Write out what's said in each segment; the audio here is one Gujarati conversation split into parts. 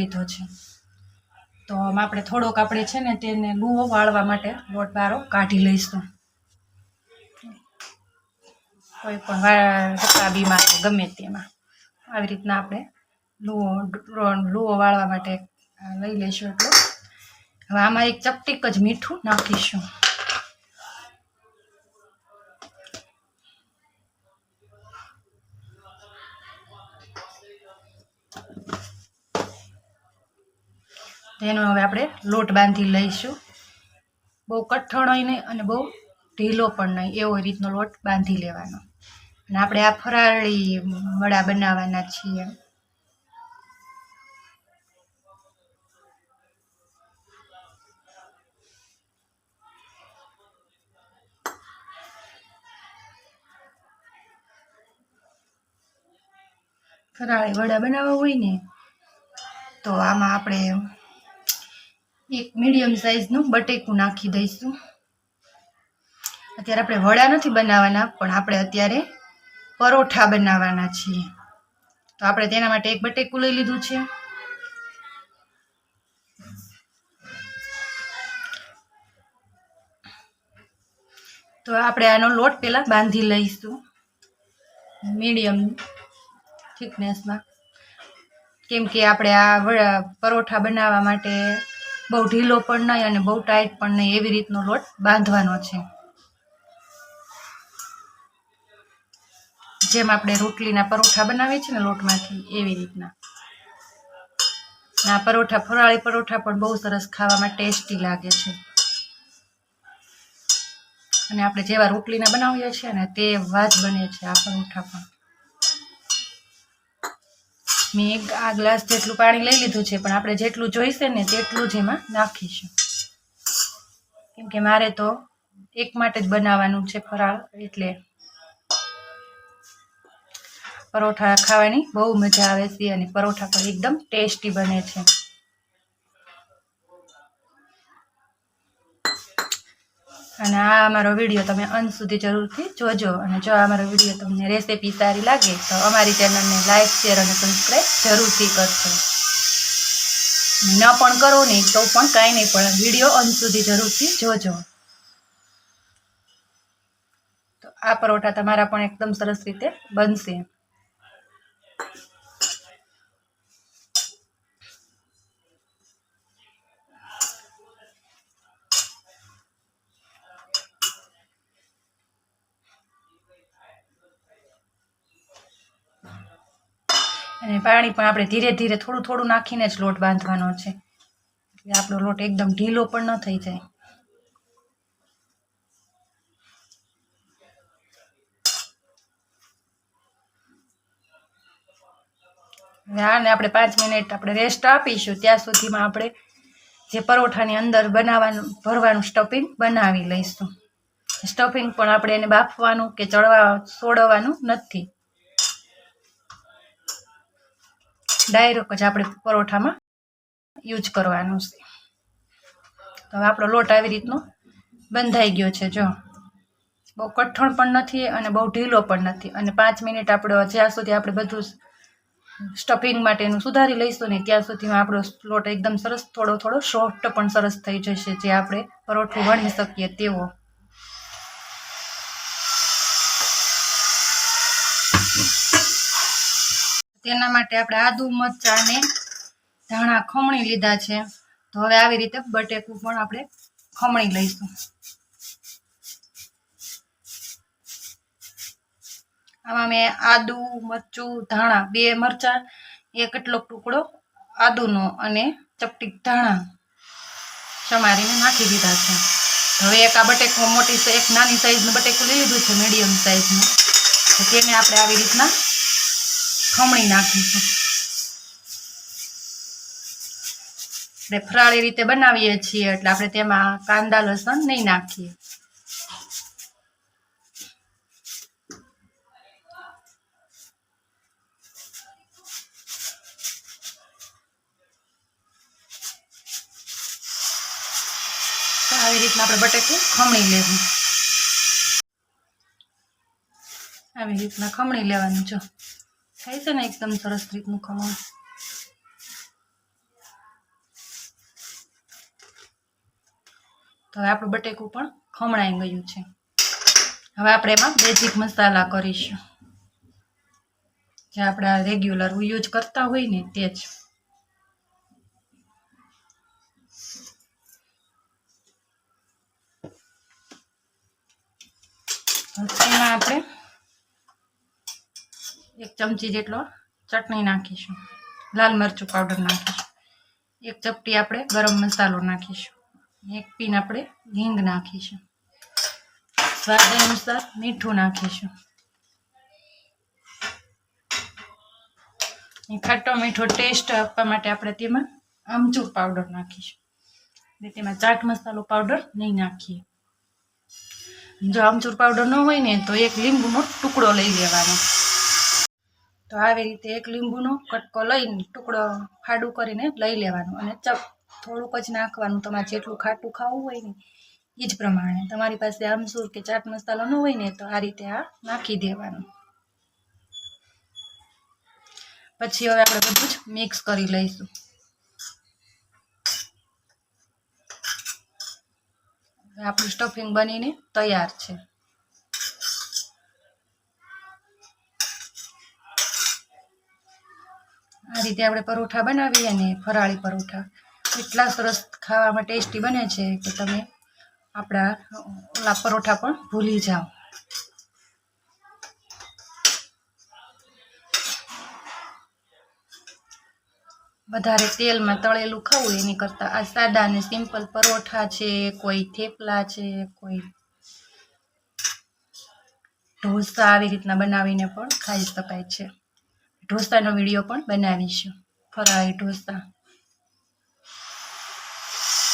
લીધો છે. તો આપણે થોડોક આપણે છે ને તેને લૂવો વાળવા માટે લોટ બારો કાઢી લઈશું. કોઈ પણ રકાબીમાં કે ગમે તેમાં. આવી રીતના આપણે લૂવો લૂવો વાળવા માટે લઈ લઈશું એટલું. હવે આમાં એક ચપટીક જ મીઠું નાખીશું. તેનો હવે આપણે લોટ બાંધી લઈશું. બહુ કઠણ નહીં અને બહુ ઢીલો પણ નહીં, એવો રીતનો લોટ બાંધી લેવાનો. અને આપણે આ ફરાળી વડા બનાવવાના છીએ. ફરાળી વડા બનાવવા હોય ને, તો આમાં આપણે એક મીડિયમ સાઇઝનું બટેકું નાખી દઈશું. અત્યારે આપણે વડા નથી બનાવવાના, પણ આપણે અત્યારે પરોઠા બનાવવાના છીએ. તો આપણે તેના માટે એક બટેકું લઈ લીધું છે. તો આપણે આનો લોટ પહેલાં બાંધી લઈશું. મીડિયમ થિકનેસમાં કેમ કે આપણે આ પરોઠા બનાવવા માટે બહુ ઢીલો પણ નહીં અને બહુ ટાઈટ પણ નહીં એવી રીતનો લોટ બાંધવાનો છે. જેમ આપણે રોટલીના પરોઠા બનાવીએ છીએ ને લોટમાંથી એવી રીતના. આ પરોઠા ફરાળી પરોઠા પણ બહુ સરસ ખાવામાં ટેસ્ટી લાગે છે. અને આપણે જેવા રોટલીના બનાવીએ છીએ ને તે વાજ બને છે આ પરોઠા પણ. મેં એક આ ગ્લાસ જેટલું પાણી લઈ લીધું છે, પણ આપણે જેટલું જોઈશે ને તેટલું જ એમાં નાખીશું. કેમ કે મારે તો એક માટે જ બનાવવાનું છે ફરાળ, એટલે પરોઠા ખાવાની બહુ મજા આવે છે અને પરોઠા પણ એકદમ ટેસ્ટી બને છે. અને આ અમારો વીડિયો તમે અંત સુધી જરૂરથી જોજો. અને જો અમારો વીડિયો તમને રેસીપી સારી લાગે, તો અમારી ચેનલને લાઇક શેર અને સબસ્ક્રાઈબ જરૂરથી કરજો. ન પણ કરો નહીં તો પણ કાંઈ નહીં, પણ વીડિયો અંત સુધી જરૂરથી જોજો. તો આ પરોઠા તમારા પણ એકદમ સરસ રીતે બનશે. અને પાણી, પણ આપણે ધીરે ધીરે થોડું થોડું નાખીને જ લોટ બાંધવાનો છે. એટલે આપણો લોટ એકદમ ઢીલો પણ ન થઈ જાય. આને આપણે પાંચ મિનિટ આપણે રેસ્ટ આપીશું. ત્યાં સુધીમાં આપણે જે પરોઠાની અંદર બનાવવાનું, ભરવાનું સ્ટફિંગ બનાવી લઈશું. સ્ટફિંગ પણ આપણે એને બાફવાનું કે ચડવા, સોડવાનું નથી. ડાયરેક્ટ જ આપણે પરોઠામાં યુઝ કરવાનું છે. તો હવે આપણો લોટ આવી રીતનો બંધાઈ ગયો છે, જો. બહુ કઠણ પણ નથી અને બહુ ઢીલો પણ નથી. અને પાંચ મિનિટ આપણે જ્યાં સુધી આપણે બધું સ્ટફિંગ માટેનું સુધારી લઈશું ને ત્યાં સુધીમાં આપણો લોટ એકદમ સરસ થોડો થોડો સોફ્ટ પણ સરસ થઈ જશે, જે આપણે પરોઠું વણી શકીએ તેવો. તેના માટે આપણે આદુ, મરચાં ને ધાણા ખમણી લીધા છે. તો હવે આવી રીતે બટેકું પણ આપણે ખમણી લઈશું. આમાં મેં આદુ, મરચું, ધાણા બે મરચાં, એક કેટલોક ટુકડો આદુનો અને ચપટી ધાણા સમારીને નાખી દીધા છે. હવે એક આ બટેકું મોટી એક નાની સાઈઝનું બટેકું લઈ લીધું છે, મીડિયમ સાઈઝનું. તો તેને આપણે આવી રીતના ખમણી નાખીશું આપણે ફરાળી રીતે બનાવીએ છીએ એટલે આપણે તેમાં કાંદા, લસણ નહીં નાખીએ. આવી રીતના આપણે બટેકું ખમણી લેવું. આવી રીતના ખમણી લેવાનું, જો. થાય છે ને એકદમ સરસ રીતનું ખમણ. તો હવે આપણું બટેકું પણ ખમણાઈ ગયું છે. હવે આપણે એમાં બેઝિક મસાલા કરીશું. જે આપણે રેગ્યુલર યુઝ કરતા હોય ને તે જ. એમાં આપણે એક ચમચી જેટલો ચટણી નાખીશું. લાલ મરચું પાવડર નાખીશું. એક ચપટી આપણે ગરમ મસાલો નાખીશું. એક પીન આપણે હિંગ નાખીશું. સ્વાદ અનુસાર મીઠું નાખીશું. ખાટો મીઠો ટેસ્ટ આપવા માટે આપણે તેમાં આમચૂર પાવડર નાખીશું. તેમાં ચાટ મસાલો પાવડર નહીં નાખીએ. જો આમચૂર પાવડર ન હોય ને, તો એક લીંબુનો ટુકડો લઈ લેવાનો. તો આવી રીતે એક લીંબુનો કટકો લઈને ટુકડો ફાડું કરીને લઈ લેવાનું અને ચપ થોડુંક જ નાખવાનું. તમારે જેટલું ખાટું ખાવું હોય ને એ જ પ્રમાણે. તમારી પાસે આમસૂર કે ચાટ મસાલો ન હોય ને તો આ રીતે આ નાખી દેવાનું. પછી હવે આપણે બધું જ મિક્સ કરી લઈશું. આપણું સ્ટફિંગ બનીને તૈયાર છે. આ રીતે આપણે પરોઠા બનાવીએ ને ફરાળી પરોઠા. એટલા સરસ ખાવામાં ટેસ્ટી બને છે કે તમે આપણા ઓલા પરોઠા પણ ભૂલી જાઓ. વધારે તેલમાં તળેલું ખાવું એની કરતાં આ સાદા અને સિમ્પલ પરોઠા છે, કોઈ થેપલા છે, કોઈ ઢોસા આવી રીતના બનાવીને પણ ખાઈ શકાય છે. ઢોસાનો વીડિયો પણ બનાવીશું. ફરાળી ઢોસા.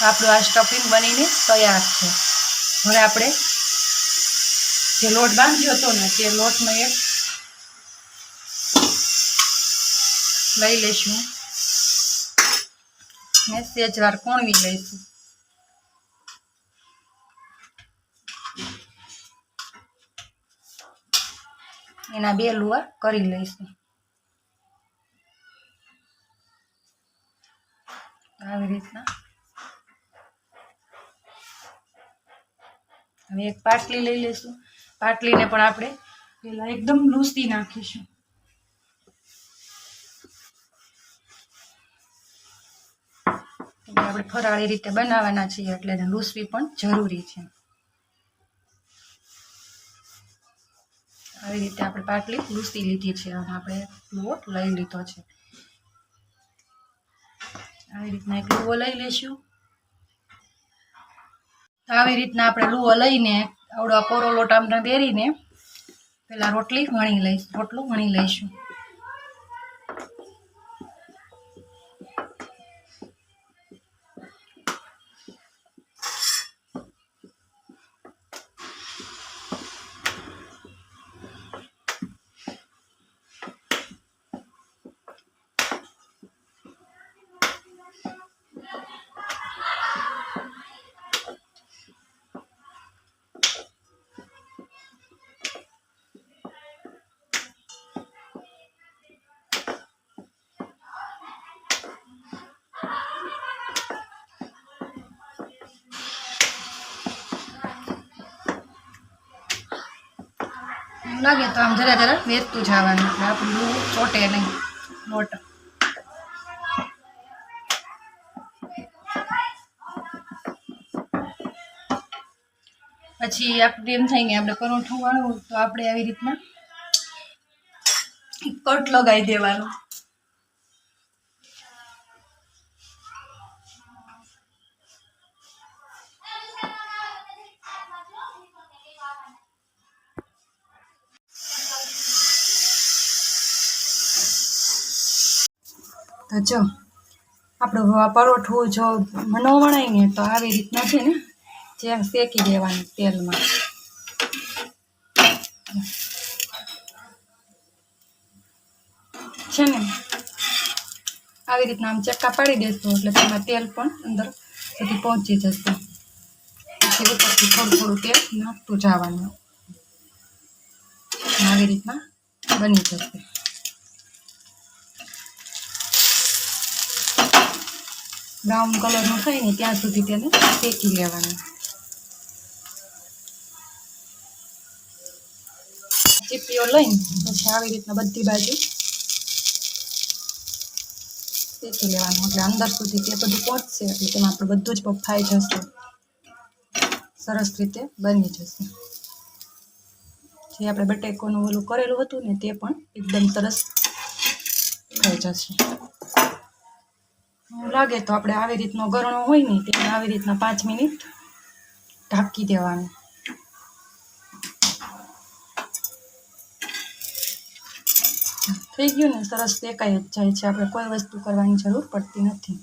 આપણું આ સ્ટફિંગ બનીને તૈયાર છે. હવે આપણે જે લોટ બાંધ્યો હતો ને, તે લોટમાં એક લઈ લઈશું. ને સેજ વાર કોણવી લઈશું. એના બે લુવા કરી લઈશું. આવી રીતના. હવે એક પાટલી લઈ લઈશું. પાટલીને પણ આપણે પેલા એકદમ લૂસી નાખીશું. આપણે ફરાળી રીતે બનાવવાના છીએ એટલે લૂસવી પણ જરૂરી છે. આવી રીતે આપણે પાટલી લૂસી લીધી છે અને આપણે લોટ લઈ લીધો છે. આવી રીતના એક લુવો લઈ લઈશું આવી રીતના આપણે લુવો લઈને આવડો કોરો લોટ આમને બેરીને પેલા રોટલી વણી લઈશ, રોટલું વણી લઈશું. લાગે તો આમ જરા જરા વેચતું જવાનું. એટલે આપણું ચોટે નહીં. લોટ. પછી આપણે એમ થાય કે આપણે પરોઠું વાળવું તો આપણે આવી રીતના કટ લગાવી દેવાનું. તો જો, આપણું પરોઠું જો ન વણાય ને તો આવી રીતના છે ને, જેમ શેકી દેવાનું તેલમાં. છે ને? આવી રીતના આમ ચક્કા પાડી દેશું, એટલે તેમાં તેલ પણ અંદર સુધી પહોંચી જશે. પછી ઉપરથી થોડું થોડું તેલ નાખતું જવાનું. આવી રીતના બની જશે. બ્રાઉન કલરનું થઈ ને ત્યાં સુધી તેને શેકી લેવાનું. ચીપીઓ લઈને પછી આવી રીતના બધી બાજુ શેકી લેવાનું. એટલે અંદર સુધી તે બધું પહોંચશે એટલે તેમાં આપણે બધું જ થાય જશે. સરસ રીતે બની જશે. જે આપણે બટેકોનું ઓલું કરેલું હતું ને તે પણ એકદમ સરસ થઈ જશે. લાગે તો આપણે આવી રીતનો ગરણો હોય ને તેને આવી રીતના પાંચ મિનિટ ઢાંકી દેવાનું. થઈ ગયું ને? સરસ શેકાઈ જ જાય છે. આપણે કોઈ વસ્તુ કરવાની જરૂર પડતી નથી.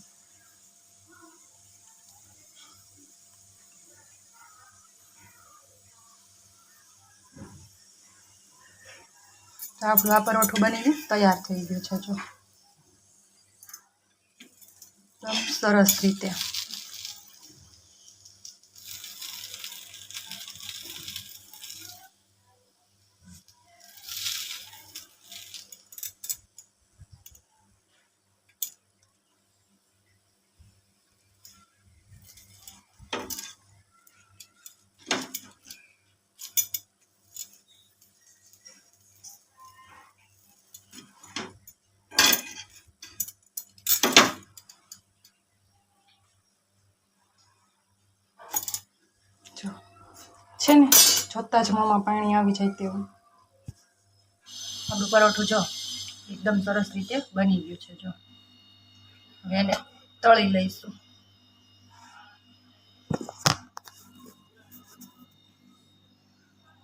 તો આપણું આ પરોઠું બનીને તૈયાર થઈ ગયું છે, જો. સરસ રીતે છે ને જોતા જ મોંમાં પાણી આવી જાય તેવું. આપણું પરોઠું જો એકદમ સરસ રીતે બની ગયું છે જો. હવે એને તળી લઈશું.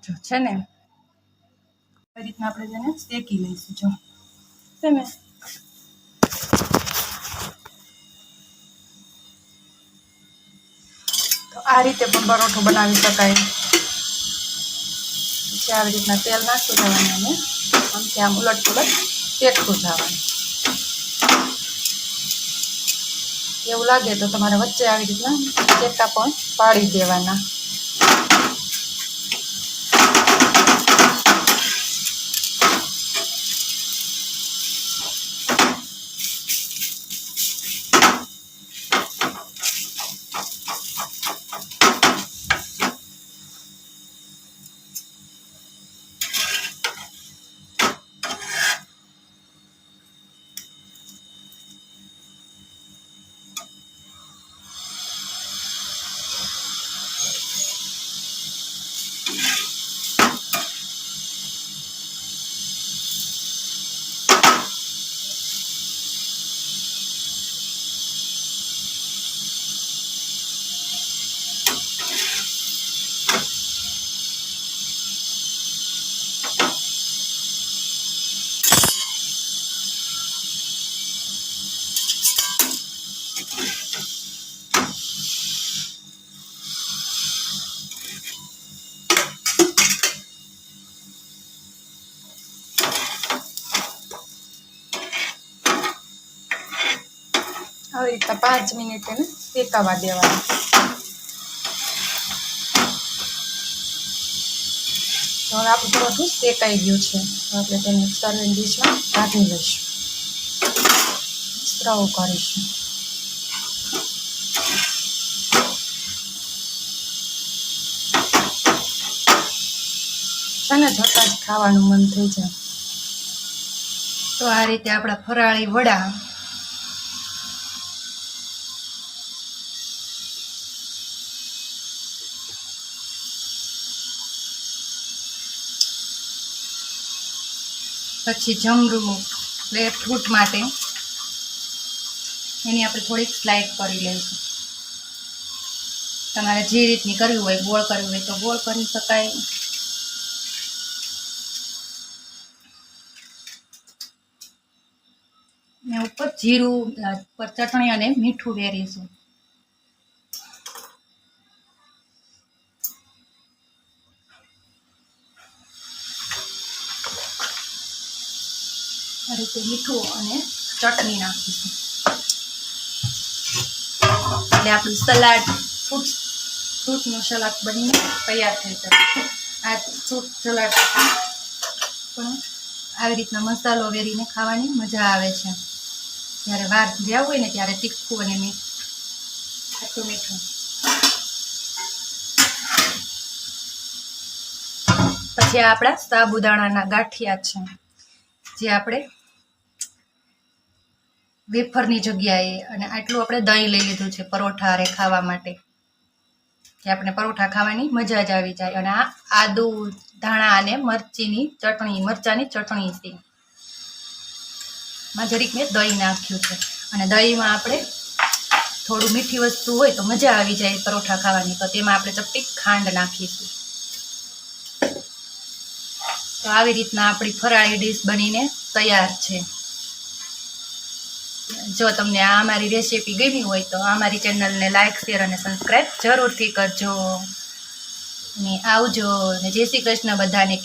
જો છે ને આવી રીતના આપણે તેને શેકી લઈશું જો. છે ને. તો આ રીતે પણ પરોઠું બનાવી શકાય. પછી આવી રીતના તેલ નાખી દેવાનું અને આમથી આમ ઉલટ પુલટ શેકતું જવાનું. એવું લાગે તો તમારે વચ્ચે આવી રીતના ચેટા પણ પાડી દેવાના. આવી રીતના પાંચ મિનિટ એને શેકાવા દેવાનું. તો હવે આપણું પરોઠું શેકાઈ ગયું છે. આપણે તેને સર્વિંગ ડીશમાં કાઢી લઈશું. સ્ત્રવ કરીશું. છે ને જ ખાવાનું મન થઈ જાય. તો આ રીતે આપણા ફરાળી વડા પછી જમરૂ એટલે ફ્રૂટ માટે. એની આપણે થોડીક સ્લાઇડ કરી લઈશું. તમારે જે રીતની કરવી હોય, ગોળ કરવી હોય તો ગોળ કરી શકાય. ને ઉપર જીરું ઉપર ચટણી અને મીઠું વેરીશું. આ મીઠું અને ચટણી નાખીશું. એટલે આપણું સલાડ ફ્રૂટ, ફ્રૂટનું સલાડ બનીને તૈયાર થઈ જશે આ ફ્રૂટ, સલાડ પણ આવી રીતના મસાલો વેરીને ખાવાની મજા આવે છે. જ્યારે વાર જ્યાં હોય ને ત્યારે તીખું અને મીઠું ખાટું મીઠું. પછી આપણા સાબુદાણાના ગાંઠિયા છે, જે આપણે વેફરની જગ્યાએ અને આટલું આપણે દહીં લઈ લીધું છે પરોઠા રે ખાવા માટે, કે આપણે પરોઠા ખાવાની મજા જ આવી જાય. અને આ આદુ, ધાણા અને મરચીની ચટણી, મરચાંની ચટણી છે. માં જરીક મેં દહીં નાખ્યું છે. અને દહીંમાં આપણે થોડું મીઠી વસ્તુ હોય તો મજા આવી જાય પરોઠા ખાવાની. તો તેમાં આપણે ચપટી ખાંડ નાખીશું. તો આવી રીતના આપણી ફરાળી ડીશ બનીને તૈયાર છે. જો તમને આ અમારી રેસીપી ગમી હોય તો અમારી ચેનલને લાઇક શેર અને સબસ્ક્રાઈબ જરૂરથી કરજો. અને આવજો જય શ્રી કૃષ્ણ બધાને.